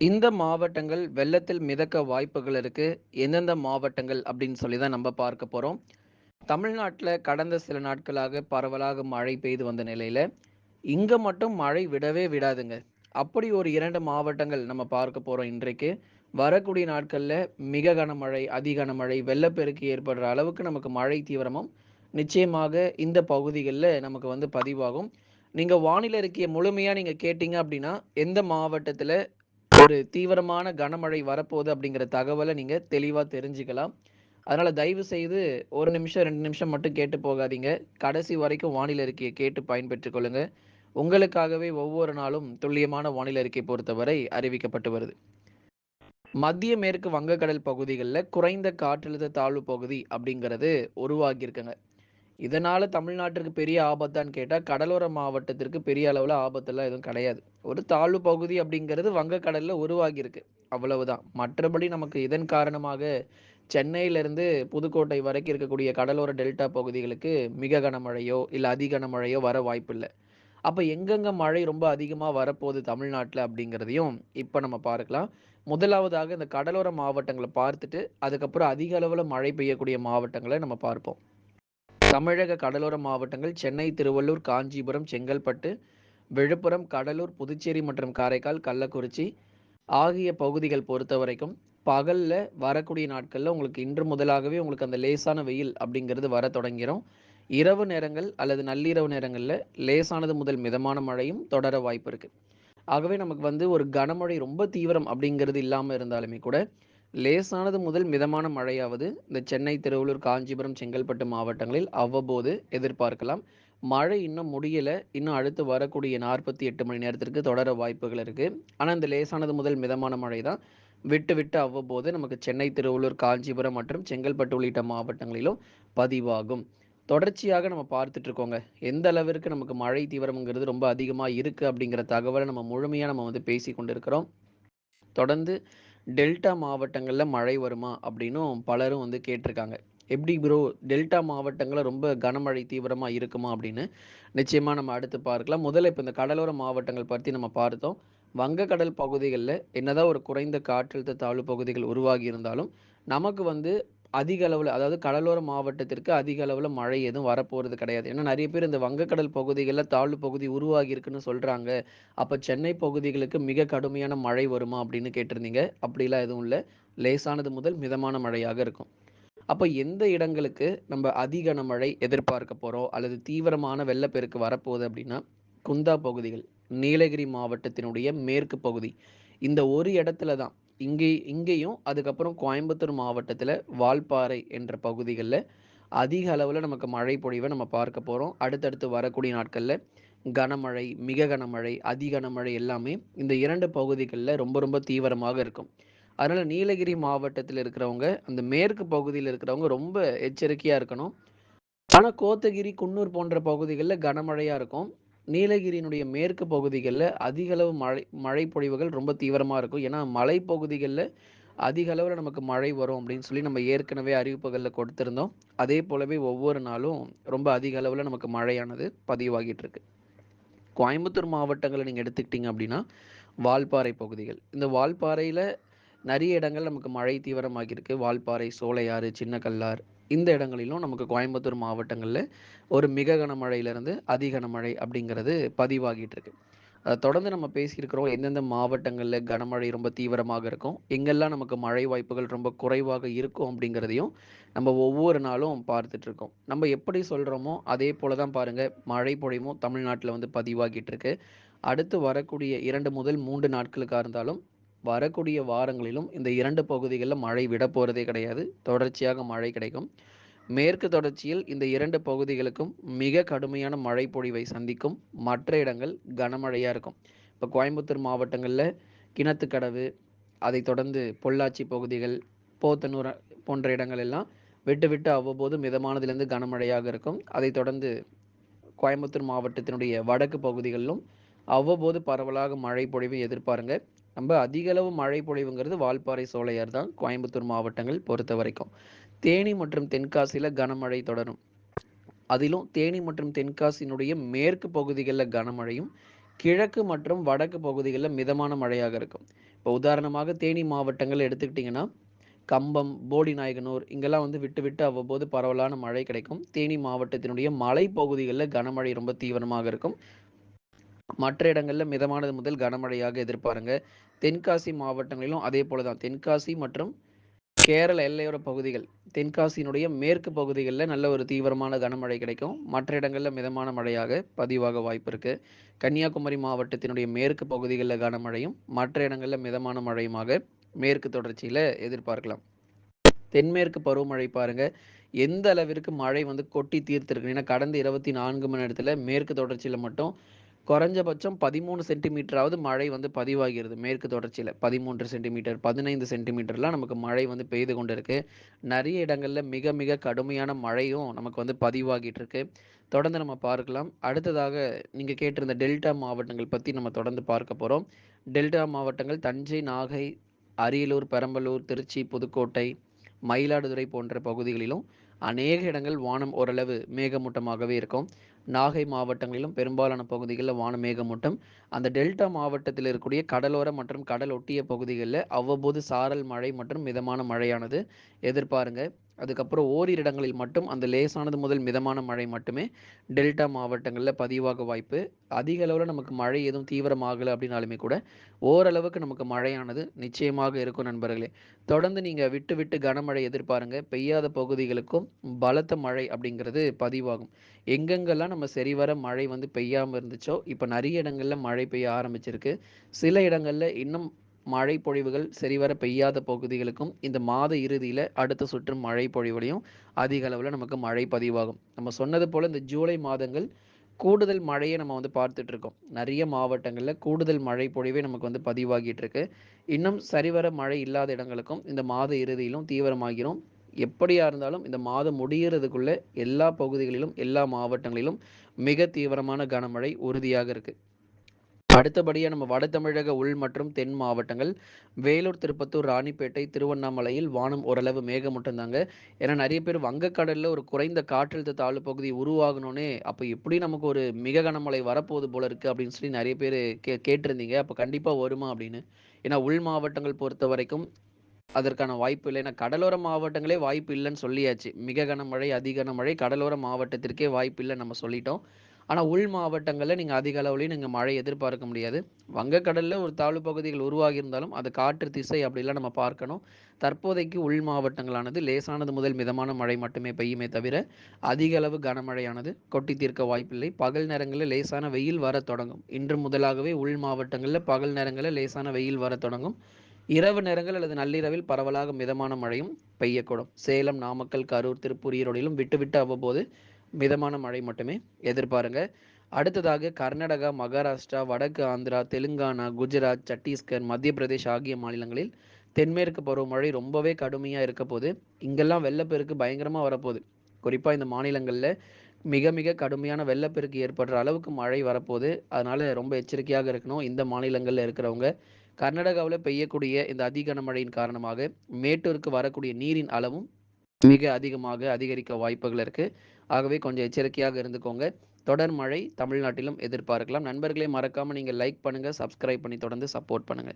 இந்த மாவட்டங்கள் வெள்ளத்தில் மிதக்க வாய்ப்புகள் இருக்கு. எந்தெந்த மாவட்டங்கள் அப்படின்னு சொல்லி தான் நம்ம பார்க்க போறோம். தமிழ்நாட்டில் கடந்த சில நாட்களாக பரவலாக மழை பெய்து வந்த நிலையில, இங்க மட்டும் மழை விடவே விடாதுங்க. அப்படி ஒரு இரண்டு மாவட்டங்கள் நம்ம பார்க்க போறோம் இன்றைக்கு. வரக்கூடிய நாட்களில் மிக கனமழை, அதி கனமழை, வெள்ளப்பெருக்கு ஏற்படுற அளவுக்கு நமக்கு மழை தீவிரமும் நிச்சயமாக இந்த பகுதிகளில் நமக்கு வந்து பதிவாகும். நீங்கள் வானிலை இருக்கிய முழுமையாக நீங்கள் கேட்டீங்க அப்படின்னா, எந்த மாவட்டத்தில் ஒரு தீவிரமான கனமழை வரப்போகுது அப்படிங்கிற தகவலை நீங்கள் தெளிவாக தெரிஞ்சுக்கலாம். அதனால் தயவு செய்து ஒரு நிமிஷம், ரெண்டு நிமிஷம் மட்டும் கேட்டு போகாதீங்க. கடைசி வரைக்கும் வானிலை அறிக்கையை கேட்டு பயன்பெற்றுக் கொள்ளுங்க. உங்களுக்காகவே ஒவ்வொரு நாளும் துல்லியமான வானிலை அறிக்கை பொறுத்தவரை அறிவிக்கப்பட்டு வருது. மத்திய மேற்கு வங்கக்கடல் பகுதிகளில் குறைந்த காற்றழுத்த தாழ்வு பகுதி அப்படிங்கிறது உருவாகியிருக்குங்க. இதனால் தமிழ்நாட்டிற்கு பெரிய ஆபத்தான்னு கேட்டால் கடலோர மாவட்டத்திற்கு பெரிய அளவில் ஆபத்தெல்லாம் எதுவும் கிடையாது. ஒரு தாழ்வு பகுதி அப்படிங்கிறது வங்கக்கடலில் உருவாகியிருக்கு. அவ்வளவுதான். மற்றபடி நமக்கு இதன் காரணமாக சென்னையிலிருந்து புதுக்கோட்டை வரைக்கும் இருக்கக்கூடிய கடலோர டெல்டா பகுதிகளுக்கு மிக கனமழையோ, இல்லை அதி கனமழையோ வர வாய்ப்பில்லை அப்போ எங்கெங்க மழை ரொம்ப அதிகமாக வரப்போகுது தமிழ்நாட்டில் அப்படிங்கிறதையும் இப்போ நம்ம பார்க்கலாம். முதலாவதாக இந்த கடலோர மாவட்டங்களை பார்த்துட்டு, அதுக்கப்புறம் அதிக அளவில் மழை பெய்யக்கூடிய மாவட்டங்களை நம்ம பார்ப்போம். தமிழக கடலோர மாவட்டங்கள் சென்னை, திருவள்ளூர், காஞ்சிபுரம், செங்கல்பட்டு, விழுப்புரம், கடலூர், புதுச்சேரி மற்றும் காரைக்கால், கள்ளக்குறிச்சி ஆகிய பகுதிகள் பொறுத்தவரைக்கும், பகலில் வரக்கூடிய நாட்களில் உங்களுக்கு இன்று முதலாகவே உங்களுக்கு அந்த லேசான வெயில் அப்படிங்கிறது வர தொடங்கிடும் இரவு நேரங்கள் அல்லது நள்ளிரவு நேரங்களில் லேசானது முதல் மிதமான மழையும் தொடர வாய்ப்பு இருக்குது ஆகவே நமக்கு வந்து ஒரு கனமழை ரொம்ப தீவிரம் அப்படிங்கிறது இல்லாமல் இருந்தாலுமே கூட, லேசானது முதல் மிதமான மழையாவது இந்த சென்னை, திருவள்ளூர், காஞ்சிபுரம், செங்கல்பட்டு மாவட்டங்களில் அவ்வப்போது எதிர்பார்க்கலாம். மழை இன்னும் முடியல. இன்னும் அடுத்து வரக்கூடிய 48 மணி நேரத்திற்கு தொடர வாய்ப்புகள் இருக்கு. ஆனால் இந்த லேசானது முதல் மிதமான மழை தான் விட்டு விட்டு அவ்வப்போது நமக்கு சென்னை, திருவள்ளூர், காஞ்சிபுரம் மற்றும் செங்கல்பட்டு உள்ளிட்ட மாவட்டங்களிலும் பதிவாகும். தொடர்ச்சியாக நம்ம பார்த்துட்டு இருக்கோங்க. எந்த அளவிற்கு நமக்கு மழை தீவிரம்ங்கிறது ரொம்ப அதிகமாக இருக்கு அப்படிங்கிற தகவலை நம்ம முழுமையாக நம்ம வந்து பேசி கொண்டிருக்கிறோம். தொடர்ந்து டெல்டா மாவட்டங்களில் மழை வருமா அப்படின்னும் பலரும் வந்து கேட்டிருக்காங்க. எப்படி ப்ரோ டெல்டா மாவட்டங்களில் ரொம்ப கனமழை தீவிரமாக இருக்குமா அப்படின்னு. நிச்சயமாக நம்ம அடுத்து பார்க்கலாம். முதல்ல இப்போ இந்த கடலோர மாவட்டங்கள் பற்றி நம்ம பார்த்தோம். வங்கக்கடல் பகுதிகளில் என்னதான் ஒரு குறைந்த காற்றழுத்த தாழ்வு பகுதிகள் உருவாகி இருந்தாலும், நமக்கு வந்து அதிக அளவில் அதாவது கடலோர மாவட்டத்திற்கு அதிக அளவில் மழை எதுவும் வரப்போகிறது கிடையாது. ஏன்னா நிறைய பேர் இந்த வங்கக்கடல் பகுதிகளில் தாழ்வு பகுதி உருவாகி இருக்குன்னு சொல்கிறாங்க அப்போ சென்னை பகுதிகளுக்கு மிக கடுமையான மழை வருமா அப்படின்னு கேட்டிருந்தீங்க. அப்படிலாம் எதுவும் இல்லை லேசானது முதல் மிதமான மழையாக இருக்கும். அப்போ எந்த இடங்களுக்கு நம்ம அதிகன மழை எதிர்பார்க்க போகிறோம் அல்லது தீவிரமான வெள்ளப்பெருக்கு வரப்போகுது அப்படின்னா, குந்தா பகுதிகள், நீலகிரி மாவட்டத்தினுடைய மேற்கு பகுதி. இந்த ஒரு இடத்துல தான் இங்கே இங்கேயும் அதுக்கப்புறம் கோயம்புத்தூர் மாவட்டத்தில் வால்பாறை என்ற பகுதிகளில் அதிக அளவில் நமக்கு மழை பொழிவை நம்ம பார்க்க போகிறோம் அடுத்தடுத்து வரக்கூடிய நாட்களில் கனமழை, மிக கனமழை, அதி கனமழை எல்லாமே இந்த இரண்டு பகுதிகளில் ரொம்ப ரொம்ப தீவிரமாக இருக்கும். அதனால் நீலகிரி மாவட்டத்தில் இருக்கிறவங்க, அந்த மேற்கு பகுதியில் இருக்கிறவங்க ரொம்ப எச்சரிக்கையாக இருக்கணும். ஆனால் கோத்தகிரி, குன்னூர் போன்ற பகுதிகளில் கனமழையாக இருக்கும். நீலகிரியினுடைய மேற்கு பகுதிகளில் அதிக அளவு மழை மழை பொழிவுகள் ரொம்ப தீவிரமாக இருக்கும். ஏன்னா மலைப்பகுதிகளில் அதிக நமக்கு மழை வரும் அப்படின்னு சொல்லி நம்ம ஏற்கனவே அறிவிப்புகளில் கொடுத்துருந்தோம் அதே போலவே ஒவ்வொரு நாளும் ரொம்ப அதிக நமக்கு மழையானது பதிவாகிட்டு இருக்கு. கோயம்புத்தூர் மாவட்டங்களை நீங்கள் எடுத்துக்கிட்டீங்க அப்படின்னா, வால்பாறை பகுதிகள். இந்த வால்பாறையில் நிறைய இடங்கள் நமக்கு மழை தீவிரமாகியிருக்கு. வால்பாறை, சோலையாறு, சின்ன கல்லார் இந்த இடங்களிலும் நமக்கு கோயம்புத்தூர் மாவட்டங்களில் ஒரு மிக கனமழையிலிருந்து அதி கனமழை அப்படிங்கிறது பதிவாகிட்டு இருக்கு. தொடர்ந்து நம்ம பேசியிருக்கிறோம். எந்தெந்த மாவட்டங்களில் கனமழை ரொம்ப தீவிரமாக இருக்கும், எங்கெல்லாம் நமக்கு மழை வாய்ப்புகள் ரொம்ப குறைவாக இருக்கும் அப்படிங்கிறதையும் நம்ம ஒவ்வொரு நாளும் பார்த்துட்டு இருக்கோம். நம்ம எப்படி சொல்கிறோமோ அதே போல தான் பாருங்கள் மழை பொழிவும் தமிழ்நாட்டில் வந்து பதிவாகிட்டு இருக்கு. அடுத்து வரக்கூடிய இரண்டு முதல் மூன்று நாட்களுக்காக இருந்தாலும், வரக்கூடிய வாரங்களிலும் இந்த இரண்டு பகுதிகளில் மழை விட போகிறதே கிடையாது. தொடர்ச்சியாக மழை கிடைக்கும். மேற்கு தொடர்ச்சியில் இந்த இரண்டு பகுதிகளுக்கும் மிக கடுமையான மழை பொழிவை சந்திக்கும். மற்ற இடங்கள் கனமழையாக இருக்கும். இப்போ கோயம்புத்தூர் மாவட்டங்களில் கிணத்துக்கடவு, அதை தொடர்ந்து பொள்ளாச்சி பகுதிகள், போத்தனூர் போன்ற இடங்கள் எல்லாம் விட்டு விட்டு அவ்வப்போது மிதமானதிலிருந்து கனமழையாக இருக்கும். அதைத் தொடர்ந்து கோயம்புத்தூர் மாவட்டத்தினுடைய வடக்கு பகுதிகளிலும் அவ்வப்போது பரவலாக மழை பொழிவை எதிர்பாருங்க. நம்ம அதிக அளவு மழை பொழிவுங்கிறது வால்பாறை, சோலையார் தான் கோயம்புத்தூர் மாவட்டங்கள் பொறுத்த வரைக்கும் தேனி மற்றும் தென்காசியில் கனமழை தொடரும். அதிலும் தேனி மற்றும் தென்காசியினுடைய மேற்கு பகுதிகளில் கனமழையும், கிழக்கு மற்றும் வடக்கு பகுதிகளில் மிதமான மழையாக இருக்கும். இப்போ உதாரணமாக தேனி மாவட்டங்கள் எடுத்துக்கிட்டிங்கன்னா கம்பம் போடி நாயகனூர் இங்கெல்லாம் வந்து விட்டு விட்டு அவ்வப்போது பரவலான மழை கிடைக்கும் தேனி மாவட்டத்தினுடைய மலை பகுதிகளில் கனமழை ரொம்ப தீவிரமாக இருக்கும் மற்ற இடங்களில் மிதமானது முதல் கனமழையாக எதிர்பாருங்க. தென்காசி மாவட்டங்களிலும் அதே போல தான் தென்காசி மற்றும் கேரள எல்லையோர பகுதிகள் தென்காசியினுடைய மேற்கு பகுதிகளில் நல்ல ஒரு தீவிரமான கனமழை கிடைக்கும். மற்ற இடங்களில் மிதமான மழையாக பதிவாக வாய்ப்பு இருக்கு. கன்னியாகுமரி மாவட்டத்தினுடைய மேற்கு பகுதிகளில் கனமழையும் மற்ற இடங்களில் மிதமான மழையுமாக மேற்கு தொடர்ச்சியில் எதிர்பார்க்கலாம். தென்மேற்கு பருவமழை பாருங்க. எந்த அளவிற்கு மழை வந்து கொட்டி தீர்த்திருக்கு ஏன்னா கடந்த இருபத்தி நான்கு மணி நேரத்தில் மேற்கு தொடர்ச்சியில் மட்டும் குறைஞ்சபட்சம் பதிமூணு சென்டிமீட்டராவது மழை வந்து பதிவாகிறது. மேற்கு தொடர்ச்சியில் பதிமூன்று சென்டிமீட்டர் பதினைந்து சென்டிமீட்டர்லாம் நமக்கு மழை வந்து பெய்து கொண்டு இருக்கு நிறைய இடங்களில் மிக மிக கடுமையான மழையும் நமக்கு வந்து பதிவாகிட்டு இருக்கு தொடர்ந்து நம்ம பார்க்கலாம். அடுத்ததாக நீங்கள் கேட்டிருந்த டெல்டா மாவட்டங்கள் பற்றி நம்ம தொடர்ந்து பார்க்க போகிறோம் டெல்டா மாவட்டங்கள் தஞ்சை நாகை அரியலூர் பெரம்பலூர் திருச்சி புதுக்கோட்டை மயிலாடுதுறை போன்ற பகுதிகளிலும் அநேக இடங்கள் வானம் ஓரளவு மேகமூட்டமாகவே இருக்கும். நாகை மாவட்டங்களிலும் பெரும்பாலான பகுதிகளில் வான மேகமூட்டம். அந்த டெல்டா மாவட்டத்தில் இருக்கக்கூடிய கடலோர மற்றும் கடல் ஒட்டிய பகுதிகளில் அவ்வப்போது சாரல் மழை மற்றும் மிதமான மழையானது. எதிர்பாருங்க. அதுக்கப்புறம் ஓரிரு இடங்களில் மட்டும் அந்த லேசானது முதல் மிதமான மழை மட்டுமே டெல்டா மாவட்டங்களில் பதிவாக வாய்ப்பு. அதிக அளவில் நமக்கு மழை எதுவும் தீவிரமாகலை அப்படின்னாலுமே கூட ஓரளவுக்கு நமக்கு மழையானது நிச்சயமாக இருக்கும் நண்பர்களே. தொடர்ந்து நீங்கள் விட்டு விட்டு கனமழை எதிர்பாருங்க. பெய்யாத பகுதிகளுக்கும் பலத்த மழை அப்படிங்கிறது பதிவாகும். எங்கெங்கெல்லாம் நம்ம சரிவர மழை வந்து பெய்யாமல் இருந்துச்சோ இப்போ நிறைய இடங்களில் மழை பெய்ய ஆரம்பிச்சிருக்கு. சில இடங்களில் இன்னும் மழை பொழிவுகள் சரிவர பெய்யாத பகுதிகளுக்கும் இந்த மாத இறுதியில் அடுத்த சுற்று மழை பொழிவுலையும் அதிக அளவில் நமக்கு மழை பதிவாகும். நம்ம சொன்னது போல் இந்த ஜூலை மாதங்கள் கூடுதல் மழையை நம்ம வந்து பார்த்துட்டு இருக்கோம் நிறைய மாவட்டங்களில் கூடுதல் மழை பொழிவே நமக்கு வந்து பதிவாகிட்டு இருக்கு இன்னும் சரிவர மழை இல்லாத இடங்களுக்கும் இந்த மாத இறுதியிலும் தீவிரமாகிறோம். எப்படியா இருந்தாலும் இந்த மாதம் முடிகிறதுக்குள்ளே எல்லா பகுதிகளிலும் எல்லா மாவட்டங்களிலும் மிக தீவிரமான கனமழை உறுதியாக இருக்குது அடுத்தபடியாக நம்ம வட தமிழக உள் மற்றும் தென் மாவட்டங்கள். வேலூர் திருப்பத்தூர் ராணிப்பேட்டை திருவண்ணாமலையில் வானம் ஓரளவு மேகமூட்டம் தாங்க ஏன்னா நிறைய பேர் வங்கக்கடலில் ஒரு குறைந்த காற்றழுத்த தாழ்வு பகுதி உருவாகணும்னே அப்போ எப்படி நமக்கு ஒரு மிக கனமழை வரப்போகுது போல இருக்குது அப்படின்னு சொல்லி நிறைய பேர் கே கேட்டிருந்தீங்க. அப்போ கண்டிப்பாக வருமா அப்படின்னு. ஏன்னா உள் மாவட்டங்கள் பொறுத்த வரைக்கும் அதற்கான வாய்ப்பு இல்லை. ஏன்னா கடலோர மாவட்டங்களே வாய்ப்பு இல்லைன்னு சொல்லியாச்சு. மிக கனமழை அதிக கனமழை கடலோர மாவட்டத்திற்கே வாய்ப்பு இல்லை நம்ம சொல்லிட்டோம். ஆனால் உள் மாவட்டங்களில் நீங்கள் அதிக அளவுலையும் நீங்கள் மழை எதிர்பார்க்க முடியாது. வங்கக்கடலில் ஒரு தாழ்வு பகுதிகள் உருவாகி இருந்தாலும் அது காற்று திசை அப்படிலாம் நம்ம பார்க்கணும். தற்போதைக்கு உள் மாவட்டங்களானது லேசானது முதல் மிதமான மழை மட்டுமே பெய்யுமே தவிர அதிக அளவு கனமழையானது கொட்டி தீர்க்க வாய்ப்பில்லை. பகல் நேரங்களில் லேசான வெயில் வர தொடங்கும். இன்று முதலாகவே உள் மாவட்டங்களில் பகல் நேரங்களில் லேசான வெயில் வர தொடங்கும். இரவு நேரங்கள் அல்லது நள்ளிரவில் பரவலாக மிதமான மழையும் பெய்யக்கூடும். சேலம் நாமக்கல் கரூர் திருப்பூர் ஈரோடிலும் விட்டு விட்டு அவ்வப்போது மிதமான மழை மட்டுமே எதிர்பாருங்க. அடுத்ததாக கர்நாடகா மகாராஷ்டிரா வடக்கு ஆந்திரா தெலுங்கானா குஜராத் சத்தீஸ்கர் மத்திய பிரதேஷ் ஆகிய மாநிலங்களில் தென்மேற்கு பருவமழை ரொம்பவே கடுமையாக இருக்க போது இங்கெல்லாம் வெள்ளப்பெருக்கு பயங்கரமாக வரப்போகுது. குறிப்பாக இந்த மாநிலங்களில் மிக மிக கடுமையான வெள்ளப்பெருக்கு ஏற்படுற அளவுக்கு மழை வரப்போகுது. அதனால் ரொம்ப எச்சரிக்கையாக இருக்கணும் இந்த மாநிலங்களில் இருக்கிறவங்க. கர்நாடகாவில் பெய்யக்கூடிய இந்த அதிகன மழையின் காரணமாக மேட்டூருக்கு வரக்கூடிய நீரின் அளவும் மிக அதிகமாக அதிகரிக்க வாய்ப்புகள் இருக்கு. ஆகவே கொஞ்சம் எச்சரிக்கையாக இருந்துக்கோங்க. தொடர் மழை தமிழ்நாட்டிலும் எதிர்பார்க்கலாம். நண்பர்களே மறக்காம நீங்க லைக் பண்ணுங்க சப்ஸ்கிரைப் பண்ணி தொடர்ந்து சப்போர்ட் பண்ணுங்க.